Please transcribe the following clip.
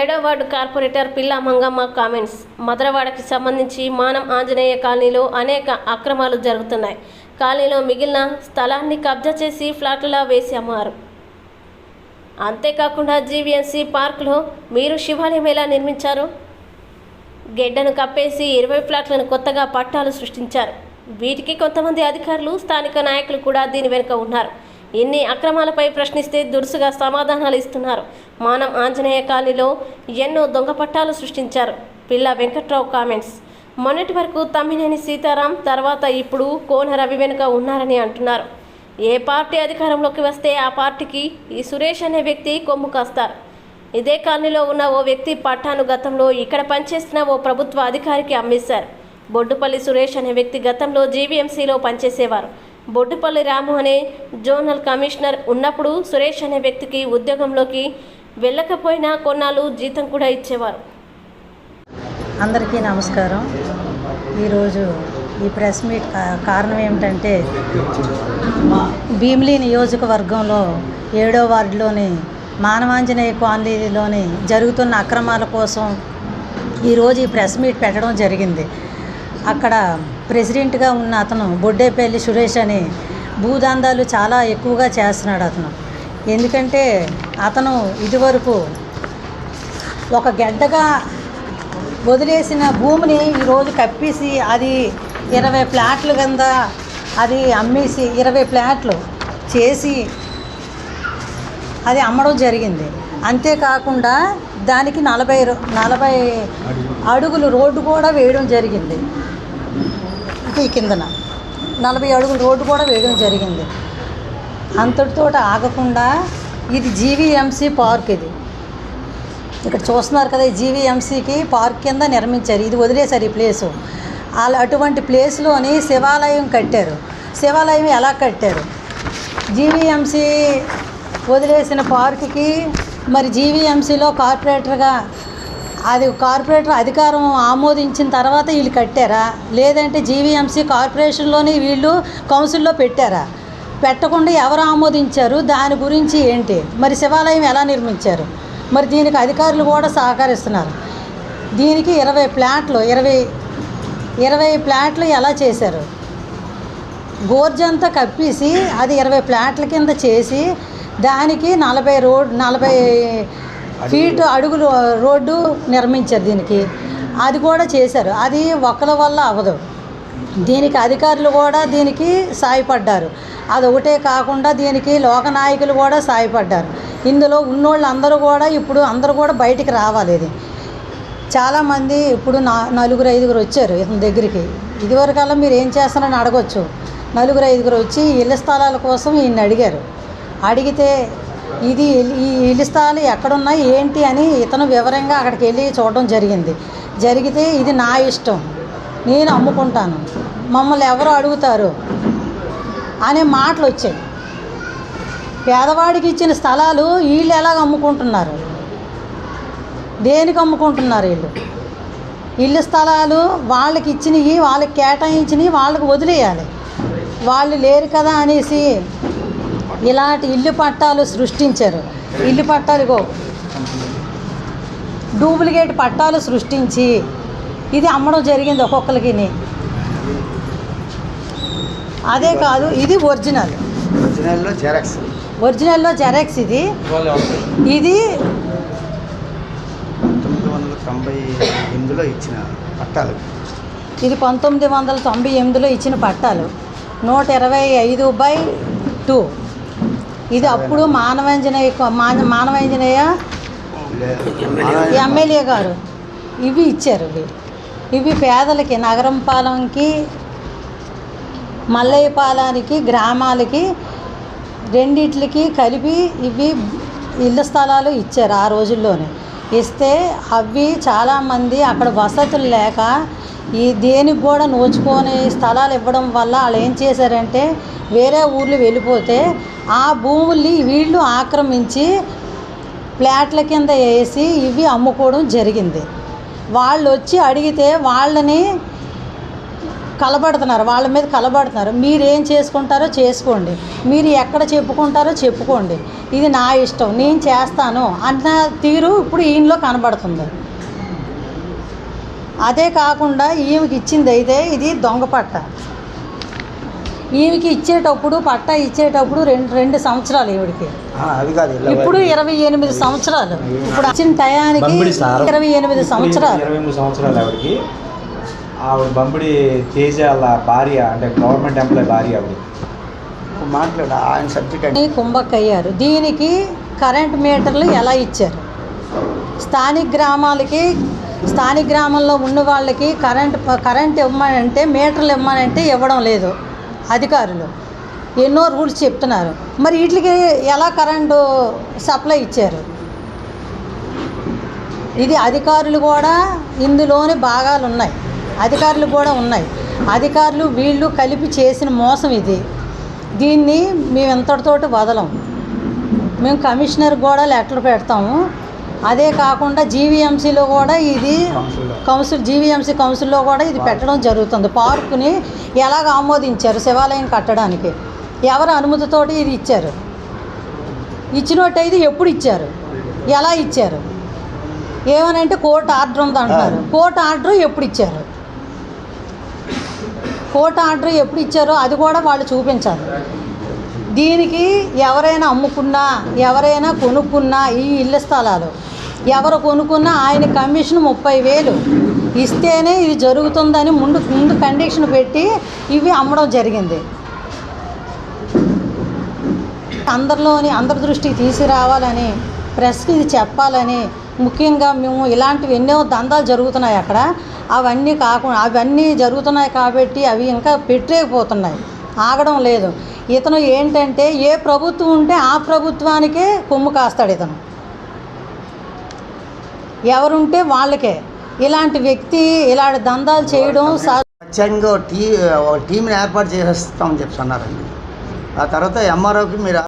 ఏడో ward corporator పిల్లా Mangamma comments. మదరవాడకి సంబంధించి మానం ఆంజనేయ కాలనీలో అనేక అక్రమాలు జరుగుతున్నాయి. కాలనీలో మిగిలిన స్థలాన్ని కబ్జా చేసి ఫ్లాట్లా వేసి అమ్మారు. అంతేకాకుండా జీవీఎంసీ పార్కులో మీరు శివాలయం ఎలా నిర్మించారు? గెడ్డను కప్పేసి ఇరవై ఫ్లాట్లను కొత్తగా పట్టాలు సృష్టించారు. వీటికి కొంతమంది అధికారులు స్థానిక నాయకులు కూడా దీని వెనుక ఉన్నారు. ఇన్ని అక్రమాలపై ప్రశ్నిస్తే దురుసుగా సమాధానాలు ఇస్తున్నారు. మానం ఆంజనేయ కాలనీలో ఎన్నో దొంగ పట్టాలు సృష్టించారు. పిల్ల వెంకట్రావు కామెంట్స్. మొన్నటి వరకు తమ్మినేని సీతారాం తర్వాత ఇప్పుడు కోన రవి వెనుక ఉన్నారని అంటున్నారు. ఏ పార్టీ అధికారంలోకి వస్తే ఆ పార్టీకి ఈ సురేష్ అనే వ్యక్తి కొమ్ము కాస్తారు. ఇదే కాలనీలో ఉన్న ఓ వ్యక్తి పట్టాను గతంలో ఇక్కడ పనిచేస్తున్న ఓ ప్రభుత్వ అధికారికి అమ్మేశారు. బొడ్డుపల్లి సురేష్ అనే వ్యక్తి గతంలో జీవీఎంసీలో పనిచేసేవారు. బొడ్డుపల్లి రాము అనే జోనల్ కమిషనర్ ఉన్నప్పుడు సురేష్ అనే వ్యక్తికి ఉద్యోగంలోకి వెళ్ళకపోయినా కొన్నాళ్ళు జీతం కూడా ఇచ్చేవారు. అందరికీ నమస్కారం. ఈరోజు ఈ ప్రెస్ మీట్ కారణం ఏమిటంటే భీమిలీ నియోజకవర్గంలో ఏడో వార్డులోని మానవాంజనేయ కాలనీలోని జరుగుతున్న అక్రమాల కోసం ఈరోజు ఈ ప్రెస్ మీట్ పెట్టడం జరిగింది. అక్కడ ప్రెసిడెంట్గా ఉన్న అతను బొడ్డేపల్లి సురేష్ అని భూదందాలు చాలా ఎక్కువగా చేస్తున్నాడు అతను. ఎందుకంటే అతను ఇదివరకు ఒక గడ్డగా వదిలేసిన భూమిని ఈరోజు కప్పేసి అది ఇరవై ఫ్లాట్లు కింద అది అమ్మేసి ఇరవై ఫ్లాట్లు చేసి అది అమ్మడం జరిగింది. అంతేకాకుండా దానికి నలభై రో- నలభై అడుగులు రోడ్డు కూడా వేయడం జరిగింది. ఈ కిందన. నలభై అడుగులు రోడ్డు కూడా వేయడం జరిగింది. అంతటితో ఆగకుండా ఇది జీవీఎంసీ పార్క్ ఇది. ఇక్కడ చూస్తున్నారు కదా ఈ జీవీఎంసీకి పార్క్ కింద నిర్మించారు. ఇది వదిలేశారు ఈ ప్లేసు. వాళ్ళ అటువంటి ప్లేస్లోని శివాలయం కట్టారు. శివాలయం ఎలా కట్టారు? జీవీఎంసీ వదిలేసిన పార్కుకి మరి జీవీఎంసీలో కార్పొరేటర్గా అది కార్పొరేటర్ అధికారం ఆమోదించిన తర్వాత వీళ్ళు కట్టారా? లేదంటే జీవీఎంసీ కార్పొరేషన్లోని వీళ్ళు కౌన్సిల్లో పెట్టారా? పెట్టకుండా ఎవరు ఆమోదించారు? దాని గురించి ఏంటి? మరి శివాలయం ఎలా నిర్మించారు? మరి దీనికి అధికారులు కూడా సహకరిస్తున్నారు. దీనికి ఇరవై ప్లాట్లు ఇరవై ఇరవై ప్లాట్లు ఎలా చేశారు? గోర్జంతా కప్పేసి అది ఇరవై ప్లాట్ల కింద చేసి దానికి నలభై రోడ్ నలభై ఫీట్ అడుగులు రోడ్డు నిర్మించారు దీనికి. అది కూడా చేశారు. అది ఒక్కల వల్ల అవ్వదు. దీనికి అధికారులు కూడా దీనికి సాయపడ్డారు. అది ఒకటే కాకుండా దీనికి లోక నాయకులు కూడా సాయపడ్డారు. ఇందులో ఉన్నోళ్ళు అందరూ కూడా ఇప్పుడు అందరూ కూడా బయటికి రావాలి ఇది. చాలామంది ఇప్పుడు నా నలుగురు ఐదుగురు వచ్చారు ఇతని దగ్గరికి. ఇదివరకల్లా మీరు ఏం చేస్తారని అడగొచ్చు. నలుగురు ఐదుగురు వచ్చి ఇళ్ళ స్థలాల కోసం ఈయన్ని అడిగారు. అడిగితే ఇది ఈ ఇల్లు స్థలాలు ఎక్కడున్నాయి ఏంటి అని ఇతను వివరంగా అక్కడికి వెళ్ళి చూడడం జరిగింది. జరిగితే ఇది నా ఇష్టం. నేను అమ్ముకుంటాను. మమ్మల్ని ఎవరు అడుగుతారు? అనే మాటలు వచ్చాయి. పేదవాడికి ఇచ్చిన స్థలాలు వీళ్ళు ఎలాగ అమ్ముకుంటున్నారు? దేనికి అమ్ముకుంటున్నారు వీళ్ళు? ఇల్లు స్థలాలు వాళ్ళకి ఇచ్చినవి వాళ్ళకి కేటాయించినవి వాళ్ళకి వదిలేయాలి. వాళ్ళు లేరు కదా అనేసి ఇలాంటి ఇల్లు పట్టాలు సృష్టించారు. ఇల్లు పట్టాలు ఇగో డూప్లికేట్ పట్టాలు సృష్టించి ఇది అమ్మడం జరిగింది ఒక్కొక్కరికి అదే కాదు ఇది ఒరిజినల్. ఒరిజినల్లో జెరాక్స్. ఒరిజినల్లో జెరాక్స్ ఇది. ఇది తొమ్మిది వందల తొంభై ఎనిమిదిలో ఇచ్చిన పట్టాలు. ఇది పంతొమ్మిది వందల తొంభై ఎనిమిదిలో ఇచ్చిన పట్టాలు. నూట ఇరవై ఐదు బై టూ. ఇది అప్పుడు మానవంజనేయ మాన మానవంజనేయ ఎమ్మెల్యే గారు. ఇవి ఇచ్చారు ఇవి. ఇవి పేదలకి నగరం పాలెంకి మల్లయ్యపాలానికి గ్రామాలకి రెండిట్లకి కలిపి ఇవి ఇళ్ళ స్థలాలు ఇచ్చారు ఆ రోజుల్లోనే. ఇస్తే అవి చాలామంది అక్కడ వసతులు లేక ఈ దేనికి కూడా నోచుకొని స్థలాలు ఇవ్వడం వల్ల వాళ్ళు ఏం చేశారంటే వేరే ఊర్లు వెళ్ళిపోతే ఆ భూముల్ని వీళ్ళు ఆక్రమించి ప్లాట్ల కింద వేసి ఇవి అమ్ముకోవడం జరిగింది. వాళ్ళు వచ్చి అడిగితే వాళ్ళని కలబడుతున్నారు వాళ్ళ మీద కలబడుతున్నారు. మీరు ఏం చేసుకుంటారో చేసుకోండి. మీరు ఎక్కడ చెప్పుకుంటారో చెప్పుకోండి. ఇది నా ఇష్టం నేను చేస్తాను అన్న తీరు ఇప్పుడు ఈయనలో కనబడుతుంది. అదే కాకుండా ఈమెకి ఇచ్చింది అయితే ఇది దొంగ పట్ట. ఈమెకి ఇచ్చేటప్పుడు పట్ట ఇచ్చేటప్పుడు రెండు రెండు సంవత్సరాలు ఈవిడికి. ఇప్పుడు ఇరవై ఎనిమిది సంవత్సరాలు. ఇప్పుడు ఇచ్చిన టయానికి. ఇరవై ఎనిమిది సంవత్సరాలు. ఇరవై మూడు సంవత్సరాలు ఆవిడకి. ఆవిడ బంబిడి తేజ భార్య అంటే గవర్నమెంట్ ఎంప్లాయ్ భార్య ఆవిడ. మాట్లాడు ఆయన సబ్జెక్ట్ అంటే. ఈ కుంభక్కయ్యారు దీనికి కరెంట్ మీటర్లు ఎలా ఇచ్చారు? స్థానిక గ్రామాలకి స్థానిక గ్రామంలో ఉన్న వాళ్ళకి కరెంట్ కరెంట్ ఇవ్వమనంటే మీటర్లు ఇవ్వమనంటే ఇవ్వడం లేదు. అధికారులు. ఎన్నో రూల్స్ చెప్తున్నారు. మరి వీటికి ఎలా కరెంటు సప్లై ఇచ్చారు? ఇది అధికారులు కూడా ఇందులోని భాగాలు ఉన్నాయి. అధికారులు కూడా ఉన్నాయి. అధికారులు వీళ్ళు కలిపి చేసిన మోసం ఇది. దీన్ని మేము ఎంతటితోటి వదలం. మేము కమిషనర్ కూడా లెటర్ పెడతాము. అదే కాకుండా జీవీఎంసీలో కూడా ఇది కౌన్సిల్. జీవీఎంసీ కౌన్సిల్లో కూడా ఇది పెట్టడం జరుగుతుంది. పార్కుని ఎలాగ ఆమోదించారు శివాలయం కట్టడానికి? ఎవరి అనుమతితోటి ఇది ఇచ్చారు? ఇచ్చినట్టయితే ఎప్పుడు ఇచ్చారు? ఎలా ఇచ్చారు? ఏమనంటే కోర్టు ఆర్డర్ ఉంది అంటున్నారు. కోర్టు ఆర్డర్ ఎప్పుడు ఇచ్చారు? కోర్టు ఆర్డర్ ఎప్పుడు ఇచ్చారో అది కూడా వాళ్ళు చూపించాలి. దీనికి ఎవరైనా అమ్ముకున్నా ఎవరైనా కొనుక్కున్నా ఈ ఇళ్ళ స్థలాలు. ఎవరు కొనుక్కున్నా ఆయన కమిషన్ ముప్పై వేలు. ఇస్తేనే ఇది జరుగుతుందని ముందు ముందు కండిషన్ పెట్టి ఇవి అమ్మడం జరిగింది. అందరిలోని అందరి దృష్టికి తీసుకురావాలని ప్రెస్కి ఇది చెప్పాలని ముఖ్యంగా మేము ఇలాంటివి ఎన్నో దందాలు జరుగుతున్నాయి అక్కడ. అవన్నీ కాకుండా అవన్నీ జరుగుతున్నాయి కాబట్టి అవి ఇంకా పెట్టలేకపోతున్నాయి. ఆగడం లేదు. ఇతను ఏంటంటే ఏ ప్రభుత్వం ఉంటే ఆ ప్రభుత్వానికే కొమ్ము కాస్తాడు ఇతను. ఎవరుంటే వాళ్ళకే. ఇలాంటి వ్యక్తి ఇలాంటి దందాలు చేయడం టీ టీంని ఏర్పాటు చేసేస్తామని చెప్పి అన్నారండి. ఆ తర్వాత ఎంఆర్ఓకి మీరు